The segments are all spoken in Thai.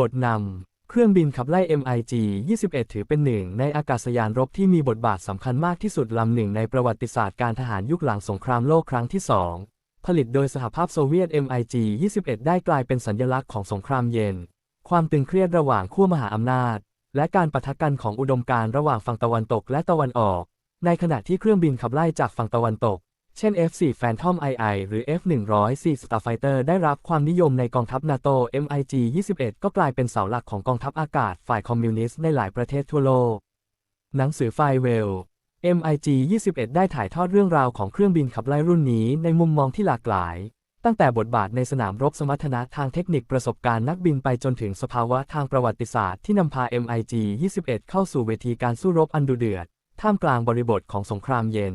บทนำ เครื่องบินขับไล่ MiG 21 ถือเป็นหนึ่งในอากาศยานรบที่มีบทบาทสำคัญมากที่สุดลำหนึ่งในประวัติศาสตร์การทหารยุคหลังสงครามโลกครั้งที่สองผลิตโดยสหภาพโซเวียต MiG 21 ได้กลายเป็นสัญลักษณ์ของสงครามเย็น ความตึงเครียดระหว่างขั้วมหาอำนาจ และการปะทะกันของอุดมการณ์ระหว่างฝั่งตะวันตกและตะวันออก ในขณะที่เครื่องบินขับไล่จากฝั่งตะวันตก เช่น F4 Phantom II หรือ F104 Starfighter ได้รับความนิยมในกองทัพนาโต MiG 21 ก็กลายเป็นเสาหลักของกองทัพอากาศฝ่ายคอมมิวนิสต์ในหลายประเทศทั่วโลก หนังสือไฟเวล MiG 21 ได้ถ่ายทอดเรื่องราวของเครื่องบินขับไล่รุ่นนี้ในมุมมองที่หลากหลาย ตั้งแต่บทบาทในสนามรบสมรรถนะทางเทคนิคประสบการณ์นักบินไปจนถึงสภาวะทางประวัติศาสตร์ที่นำพา MiG 21 เข้าสู่เวทีการสู้รบอันดุเดือด ท่ามกลางบริบทของสงครามเย็น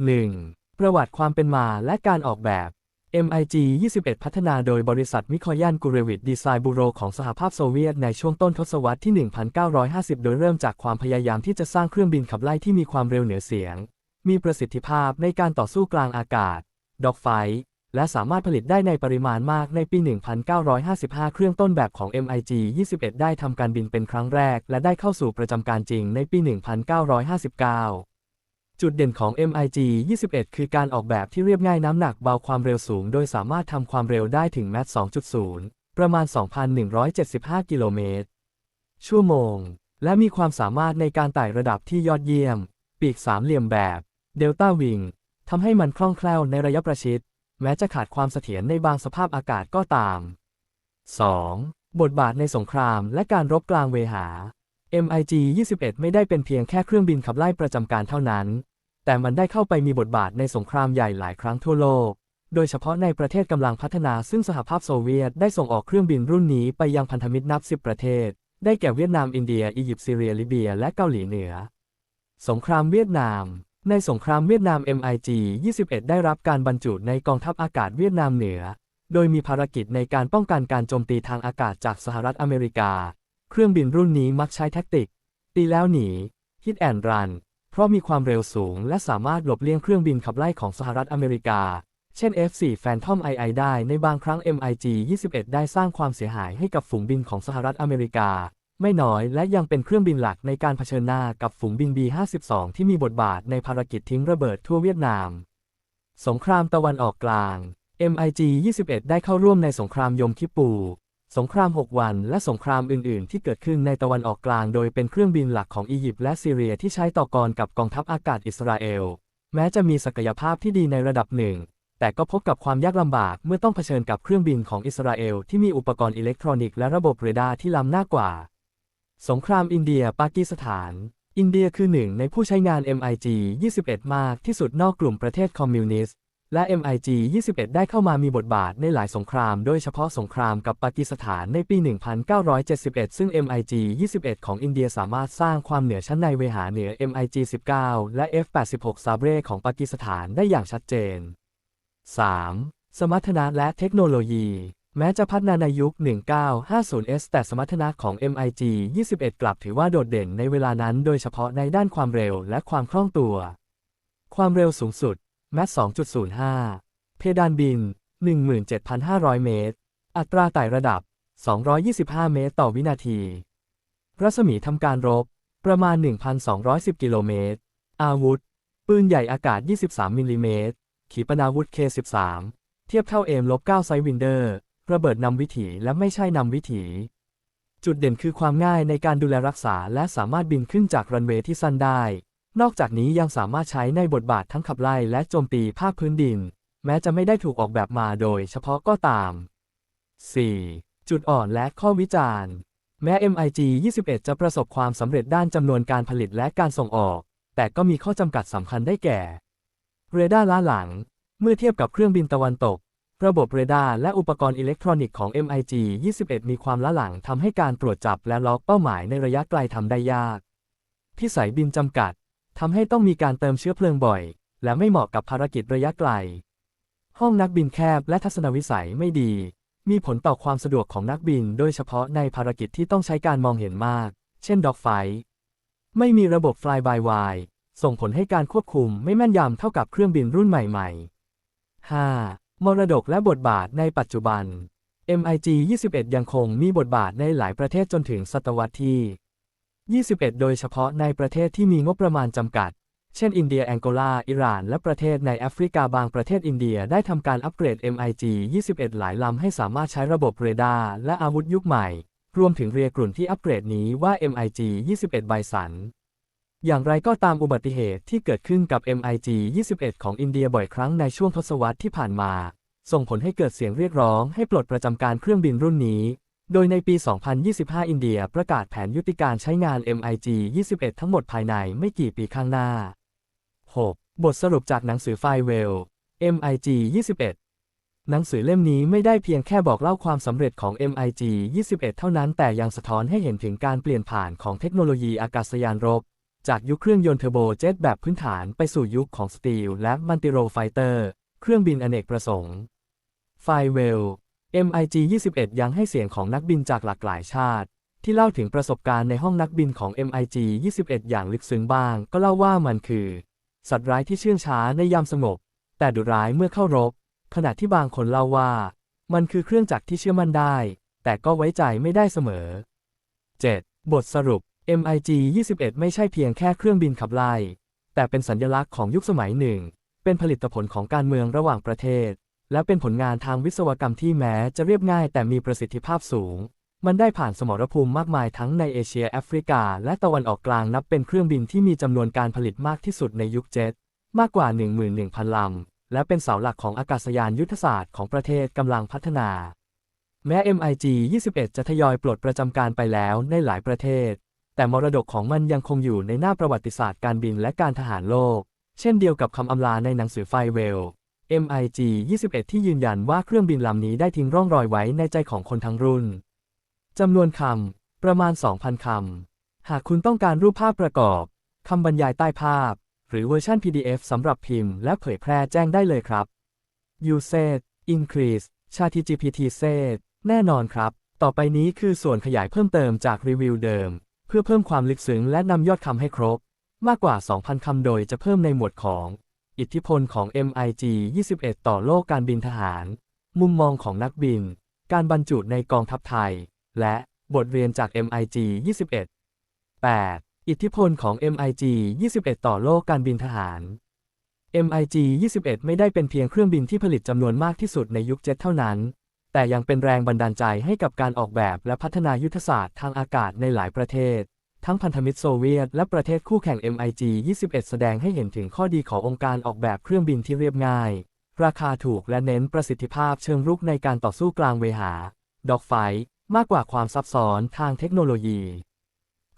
1. ประวัติความเป็นมาและการออกแบบ MiG 21 พัฒนาโดยบริษัทมิคอยันกูเรวิดดีไซน์บูโรของสหภาพโซเวียตในช่วงต้นทศวรรษที่ 1950 โดยเริ่มจากความพยายามที่จะสร้างเครื่องบินขับไล่ที่มีความเร็วเหนือเสียง มีประสิทธิภาพในการต่อสู้กลางอากาศ ดอกไฟ และสามารถผลิตได้ในปริมาณมากในปี 1955 เครื่องต้นแบบของ MiG 21 ได้ทำการบินเป็นครั้งแรก และได้เข้าสู่ประจำการจริงในปี 1959 จุดเด่นของ MiG 21 คือการออกแบบที่เรียบง่ายน้ำหนักเบาความเร็วสูง โดยสามารถทำความเร็วได้ถึงแมท2.0 ประมาณ 2,175 กิโลเมตร ชั่วโมง และมีความสามารถในการไต่ระดับที่ยอดเยี่ยม ปีกสามเหลี่ยมแบบเดลต้าวิงทำให้มันคล่องแคล่วในระยะประชิด แม้จะขาดความเสถียรในบางสภาพอากาศก็ตาม 2. บทบาทในสงครามและการรบกลางเวหา MiG 21 ไม่ได้เป็นเพียงแค่เครื่องบินขับไล่ประจำการเท่านั้น แต่มันได้เข้าไปมีบทบาทในสงครามใหญ่หลายครั้งทั่วโลก โดยเฉพาะในประเทศกำลังพัฒนาซึ่งสหภาพโซเวียตได้ส่งออกเครื่องบินรุ่นนี้ไปยังพันธมิตรนับ10ประเทศ ได้แก่เวียดนาม อินเดีย อียิปต์ ซีเรีย ลิเบีย และเกาหลีเหนือ สงครามเวียดนาม ในสงครามเวียดนาม MiG 21 ได้รับการบรรจุในกองทัพอากาศเวียดนามเหนือ โดยมีภารกิจในการป้องกันการโจมตีทางอากาศจากสหรัฐอเมริกา เครื่องบินรุ่นนี้มักใช้แท็กติก ตีแล้วหนี hit and run เพราะมีความเร็วสูง และสามารถหลบเลี่ยงเครื่องบินขับไล่ของสหรัฐอเมริกา เช่น F4 Phantom II ได้ในบางครั้ง MiG 21 ได้สร้างความเสียหายให้กับฝูงบินของสหรัฐอเมริกา ไม่น้อยและยังเป็นเครื่องบินหลักในการเผชิญหน้ากับฝูงบิน B-52 ที่มีบทบาทในภารกิจทิ้งระเบิดทั่วเวียดนาม สงครามตะวันออกกลาง MiG 21 ได้เข้าร่วมในสงครามยมคิปู สงคราม 6 วัน และสงครามอื่น ๆ ที่เกิดขึ้นในตะวันออกกลางโดยเป็นเครื่องบินหลักของอียิปต์และซีเรียที่ใช้ต่อกรกับกองทัพอากาศอิสราเอล แม้จะมีศักยภาพที่ดีในระดับหนึ่ง แต่ก็พบกับความยากลำบากเมื่อต้องเผชิญกับเครื่องบินของอิสราเอลที่มีอุปกรณ์อิเล็กทรอนิกส์และระบบเรดาร์ที่ล้ำหน้ากว่า สงครามอินเดีย ปากีสถาน อินเดียคือหนึ่งในผู้ใช้งาน MiG 21 มากที่สุดนอกกลุ่มประเทศคอมมิวนิสต์ และ MiG 21 ได้เข้ามามีบทบาทในหลายสงคราม โดยเฉพาะสงครามกับปากีสถานในปี 1971 ซึ่ง MiG 21 ของอินเดียสามารถสร้างความเหนือชั้นในเวหาเหนือ MiG 19 และ F86 ซาเบรของปากีสถานได้อย่างชัดเจน 3. สมรรถนะและเทคโนโลยีแม้จะพัฒนาในยุค 1950s แต่สมรรถนะของ MiG 21 กลับถือว่าโดดเด่นในเวลานั้น โดยเฉพาะในด้านความเร็วและความคล่องตัว ความเร็วสูงสุด แมท2.05 เพดานบิน 17,500 เมตร อัตราไต่ระดับ 225 เมตรต่อวินาที รัศมีทำการรบ ประมาณ 1,210 กิโลเมตร อาวุธ ปืนใหญ่อากาศ 23 มิลลิเมตร ขีปนาวุธ K13 เทียบเท่า M-9 ไซวินเดอร์ ระเบิดนำวิถีและไม่ใช่นำวิถี จุดเด่นคือความง่ายในการดูแลรักษาและสามารถบินขึ้นจากรันเวย์ที่สั้นได้ นอกจากนี้ยังสามารถใช้ในบทบาททั้งขับไล่และโจมตีภาคพื้นดิน แม้จะไม่ได้ถูกออกแบบมาโดยเฉพาะก็ตาม 4. จุดอ่อนและข้อวิจารณ์ แม้ MiG 21 จะประสบความสำเร็จด้านจำนวนการผลิตและการส่งออก แต่ก็มีข้อจำกัดสำคัญได้แก่ เรดาร์ล้าหลัง เมื่อเทียบกับเครื่องบินตะวันตก ระบบเรดาร์และอุปกรณ์อิเล็กทรอนิกส์ของ MiG 21 มีความล้าหลังทำให้การตรวจจับและล็อกเป้าหมายในระยะไกลทำได้ยาก พิสัยบินจำกัด ทำให้ต้องมีการเติมเชื้อเพลิงบ่อย และไม่เหมาะกับภารกิจระยะไกล ห้องนักบินแคบและทัศนวิสัยไม่ดี มีผลต่อความสะดวกของนักบิน โดยเฉพาะในภารกิจที่ต้องใช้การมองเห็นมาก เช่นด็อกไฟ ไม่มีระบบ Fly by Wire ส่งผลให้การควบคุมไม่แม่นยำเท่ากับเครื่องบินรุ่นใหม่ ๆ 5. มรดกและบทบาทในปัจจุบัน MiG 21 ยังคงมีบทบาทในหลายประเทศจนถึงศตวรรษที่ 21 โดยเฉพาะในประเทศที่มีงบประมาณจำกัด เช่น อินเดียแองโกลา อิหร่าน และประเทศในแอฟริกาบางประเทศอินเดียได้ทำการอัปเกรด MiG 21 หลายลำให้สามารถใช้ระบบเรดาร์และอาวุธยุคใหม่ รวมถึงเรียกลุ่นที่อัปเกรดนี้ว่า MiG 21 ไบสัน อย่างไรก็ตามอุบัติเหตุที่เกิดขึ้นกับ MiG 21 ของอินเดียบ่อยครั้งในช่วงทศวรรษที่ผ่านมา ส่งผลให้เกิดเสียงเรียกร้องให้ปลดประจำการเครื่องบินรุ่นนี้ โดยในปี 2025 อินเดียประกาศแผนยุติการใช้งาน MiG 21 ทั้งหมดภายในไม่กี่ปีข้างหน้า 6. บทสรุปจากหนังสือไฟเวล MiG 21 หนังสือเล่มนี้ไม่ได้เพียงแค่บอกเล่าความสำเร็จของ MiG 21 เท่านั้นแต่ยังสะท้อนให้เห็นถึงการเปลี่ยนผ่านของเทคโนโลยีอากาศยานรบ จากยุคเครื่องยนต์เทอร์โบเจ็ตแบบพื้นฐานไปสู่ยุคของสตีลและมันติโรไฟเตอร์ เครื่องบินอเนกประสงค์ไฟเวล MiG 21 ยังให้เสียงของนักบินจากหลากหลายชาติ ที่เล่าถึงประสบการณ์ในห้องนักบินของ MiG 21 อย่างลึกซึ้งบ้าง ก็เล่าว่ามันคือ สัตว์ร้ายที่เชื่องช้าในยามสงบ แต่ดุร้ายเมื่อเข้ารบ ขณะที่บางคนเล่าว่า มันคือเครื่องจักรที่เชื่อมั่นได้ แต่ก็ไว้ใจไม่ได้เสมอ 7. บทสรุป MiG 21 ไม่ใช่เพียงแค่เครื่องบินขับไล่ แต่เป็นสัญลักษณ์ของยุคสมัยหนึ่ง เป็นผลิตผลของการเมืองระหว่างประเทศ และเป็นผลงานทางวิศวกรรมที่แม้จะเรียบง่ายแต่มีประสิทธิภาพสูง มันได้ผ่านสมรภูมิมากมายทั้งในเอเชียแอฟริกา และตะวันออกกลางนับเป็นเครื่องบินที่มีจำนวนการผลิตมากที่สุดในยุคเจ็ตมากกว่า 11,000 ลำ และเป็นเสาหลักของอากาศยานยุทธศาสตร์ของประเทศกำลังพัฒนา แม้ MiG 21 จะทยอยปลดประจำการไปแล้วในหลายประเทศ แต่มรดกของมันยังคงอยู่ในหน้าประวัติศาสตร์การบินและการทหารโลก เช่นเดียวกับคำอำลาในหนังสือไฟเวล MiG 21 ที่ยืนยันว่าเครื่องบินลำนี้ได้ทิ้งร่องรอยไว้ในใจของคนทั้งรุ่น จำนวนคำ ประมาณ 2,000 คำ หากคุณต้องการรูปภาพประกอบ คำบรรยายใต้ภาพ หรือเวอร์ชัน PDF สำหรับพิมพ์และเผยแพร่แจ้งได้เลยครับ Usage Increase ChatGPT Set แน่นอนครับ ต่อไปนี้คือส่วนขยายเพิ่มเติมจากรีวิวเดิม เพื่อเพิ่มความลึกซึ้งและนำยอดคำให้ครบ มากกว่า 2,000 คำโดยจะเพิ่มในหมวดของ อิทธิพลของ MiG 21 ต่อโลกการบินทหาร มุมมองของนักบิน การบรรจุในกองทัพไทย และบทเรียนจาก MiG 21 8. อิทธิพลของ MiG 21 ต่อโลกการบินทหาร MiG 21 ไม่ได้เป็นเพียงเครื่องบินที่ผลิตจำนวนมากที่สุดในยุคเจ็ตเท่านั้น แต่ยังเป็นแรงบันดาลใจให้กับการออกแบบและพัฒนายุทธศาสตร์ทางอากาศในหลายประเทศ ทั้งพันธมิตรโซเวียต และประเทศคู่แข่ง MiG 21 แสดงให้เห็นถึงข้อดีขององค์การออกแบบเครื่องบินที่เรียบง่าย ราคาถูกและเน้นประสิทธิภาพเชิงรุกในการต่อสู้กลางเวหา ดอกไฟ มากกว่าความซับซ้อนทางเทคโนโลยี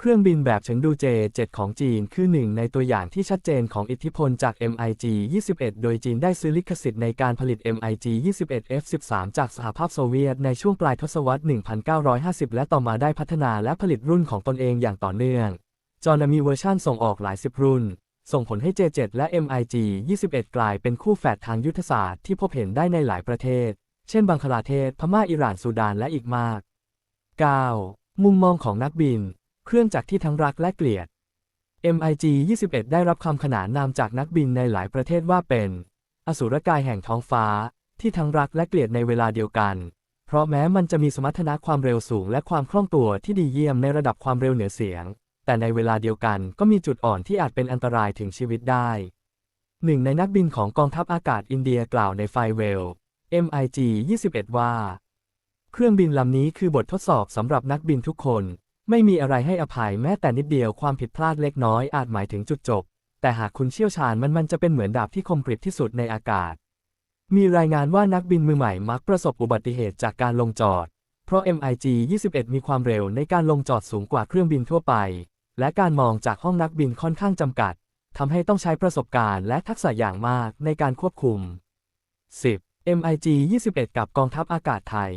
เครื่องบินแบบเฉิงดูเจ 7 ของจีนคือหนึ่งในตัวอย่างที่ชัดเจนของอิทธิพลจาก MiG 21 โดยจีนได้ซื้อลิขสิทธิ์ในการผลิต MiG 21 F13 จากสหภาพโซเวียตในช่วงปลายทศวรรษ 1950 และต่อมาได้พัฒนาและผลิตรุ่นของตนเองอย่างต่อเนื่องจนมีเวอร์ชันส่งออกหลายสิบรุ่น ส่งผลให้ J7 และ MiG 21 กลายเป็นคู่แฝดทางยุทธศาสตร์ที่พบเห็นได้ในหลายประเทศ เช่น บังคลาเทศ พม่า อิหร่าน ซูดาน และอีกมาก 9. มุมมองของนักบิน เครื่องจักรที่ทั้งรักและเกลียด MiG 21 ได้รับคำขนานนามจากนักบินในหลายประเทศว่าเป็น อสูรกายแห่งท้องฟ้า ที่ทั้งรักและเกลียดในเวลาเดียวกัน เพราะแม้มันจะมีสมรรถนะความเร็วสูงและความคล่องตัวที่ดีเยี่ยมในระดับความเร็วเหนือเสียง แต่ในเวลาเดียวกันก็มีจุดอ่อนที่อาจเป็นอันตรายถึงชีวิตได้ หนึ่งในนักบินของกองทัพอากาศอินเดียกล่าวในไฟเวล MiG 21 ว่า เครื่องบินลำนี้คือบททดสอบสำหรับนักบินทุกคน ไม่มีอะไรให้อภัยแม้แต่นิดเดียวความผิดพลาดเล็กน้อยอาจหมายถึงจุดจบ แต่หากคุณเชี่ยวชาญมันมันจะเป็นเหมือนดาบที่คมกริบที่สุดในอากาศ มีรายงานว่านักบินมือใหม่มักประสบอุบัติเหตุจากการลงจอด เพราะ MiG 21 มีความเร็วในการลงจอดสูงกว่าเครื่องบินทั่วไป และการมองจากห้องนักบินค่อนข้างจำกัดทำให้ต้องใช้ประสบการณ์และทักษะอย่างมากในการควบคุม 10. MiG 21 กับกองทัพอากาศไทย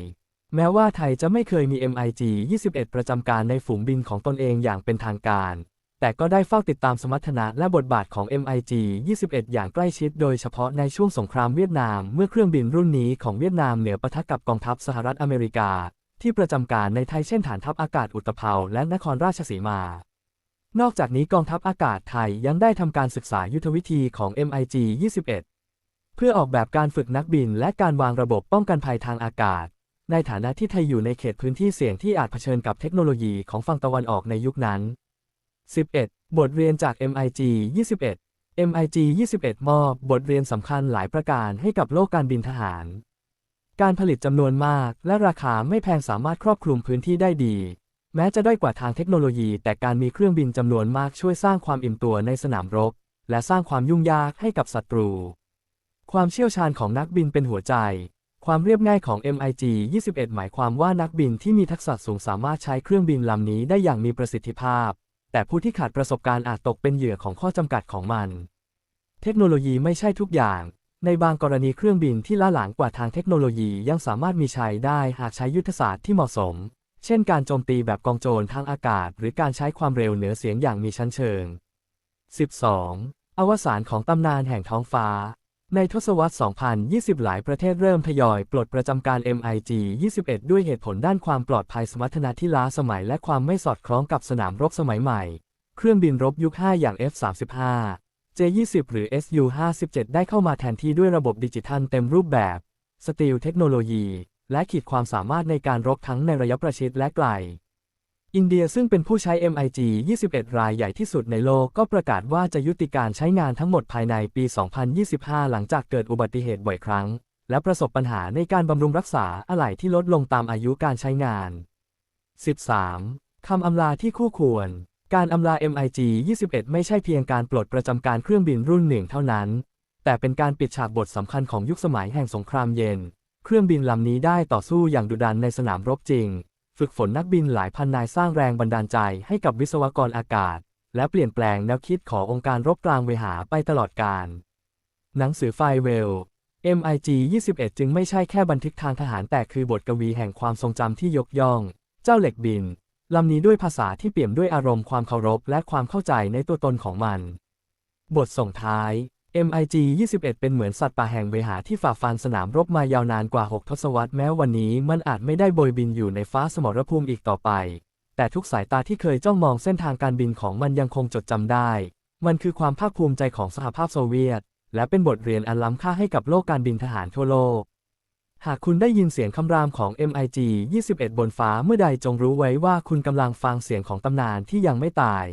แม้ว่าไทยจะไม่เคยมี MiG 21 ประจำการในฝูงบินของตนเองอย่างเป็นทางการ แต่ก็ได้เฝ้าติดตามสมรรถนะและบทบาทของ MiG 21 อย่างใกล้ชิดโดยเฉพาะในช่วงสงครามเวียดนาม เมื่อเครื่องบินรุ่นนี้ของเวียดนามเหนือปะทะกับกองทัพสหรัฐอเมริกา ที่ประจำการในไทยเช่นฐานทัพอากาศอุตภเปาและนครราชสีมา นอกจากนี้กองทัพอากาศไทยยังได้ทำการศึกษายุทธวิธีของ MiG 21 เพื่อออกแบบการฝึกนักบินและการวางระบบป้องกันภัยทางอากาศ ในฐานะที่ไทยอยู่ในเขตพื้นที่เสี่ยงที่อาจเผชิญกับเทคโนโลยีของฝั่งตะวันออกในยุคนั้น 11. บทเรียนจาก MIG 21 MIG 21 มอบบทเรียนสำคัญหลายประการให้กับโลกการบินทหาร การผลิตจำนวนมากและราคาไม่แพงสามารถครอบคลุมพื้นที่ได้ดี แม้จะด้อยกว่าทางเทคโนโลยี แต่การมีเครื่องบินจำนวนมากช่วยสร้างความอิ่มตัวในสนามรบ และสร้างความยุ่งยากให้กับศัตรู ความเชี่ยวชาญของนักบินเป็นหัวใจ ความเรียบง่ายของ MIG 21 หมายความว่านักบินที่มีทักษะสูงสามารถใช้เครื่องบินลำนี้ได้อย่างมีประสิทธิภาพ แต่ผู้ที่ขาดประสบการณ์อาจตกเป็นเหยื่อของข้อจำกัดของมัน เทคโนโลยีไม่ใช่ทุกอย่าง ในบางกรณีเครื่องบินที่ล้าหลังกว่าทางเทคโนโลยียังสามารถมีใช้ได้หากใช้ยุทธศาสตร์ที่เหมาะสม เช่นการโจมตีแบบกองโจรทางอากาศ หรือการใช้ความเร็วเหนือเสียงอย่างมีชั้นเชิง 12. อวสานของตำนานแห่งท้องฟ้า ในทศวรรษ 2020 หลายประเทศเริ่มทยอยปลดประจำการ MiG 21 ด้วยเหตุผลด้านความปลอดภัยสมรรถนะที่ล้าสมัยและความไม่สอดคล้องกับสนามรบสมัยใหม่ เครื่องบินรบยุค 5 อย่าง F-35 J-20 หรือ Su-57 ได้เข้ามาแทนที่ด้วยระบบดิจิทัลเต็มรูปแบบ สตีลเทคโนโลยี และขีดความสามารถในการรบทั้งในระยะประชิดและไกล อินเดียซึ่งเป็นผู้ใช้ MiG 21 รายใหญ่ที่สุดในโลกก็ประกาศว่าจะยุติการใช้งานทั้งหมดภายในปี 2025 หลังจากเกิดอุบัติเหตุบ่อยครั้ง และประสบปัญหาในการบำรุงรักษาอะไหล่ที่ลดลงตามอายุการใช้งาน 13. คำอำลาที่คู่ควร การอำลา MiG 21 ไม่ใช่เพียงการปลดประจำการเครื่องบินรุ่นหนึ่งเท่านั้น แต่เป็นการปิดฉากบทสำคัญของยุคสมัยแห่งสงครามเย็น เครื่องบินลำนี้ได้ต่อสู้อย่างดุดันในสนามรบจริง ฝึกฝนนักบินหลายพันนายสร้างแรงบันดาลใจให้กับวิศวกรอากาศ และเปลี่ยนแปลงแนวคิดขององค์การรบกลางเวหาไปตลอดกาลหนังสือไฟเวล MiG 21 จึงไม่ใช่แค่บันทึกทางทหารแต่คือบทกวีแห่งความทรงจำที่ยกย่อง เจ้าเหล็กบินลำนี้ด้วยภาษาที่เปี่ยมด้วยอารมณ์ความเคารพและความเข้าใจในตัวตนของมัน บทส่งท้าย MiG 21 เป็นเหมือนสัตว์ป่าแห่งเวหาที่ฝ่าฟันสนามรบมายาวนานกว่า 6 ทศวรรษแม้วันนี้มันอาจไม่ได้โบยบินอยู่ในฟ้าสมรภูมิอีกต่อไป แต่ทุกสายตาที่เคยจ้องมองเส้นทางการบินของมันยังคงจดจำได้ มันคือความภาคภูมิใจของสหภาพโซเวียต และเป็นบทเรียนอันล้ำค่าให้กับโลกการบินทหารทั่วโลก หากคุณได้ยินเสียงคำรามของ MiG 21 บนฟ้าเมื่อใดจงรู้ไว้ว่าคุณกำลังฟังเสียงของตำนานที่ยังไม่ตาย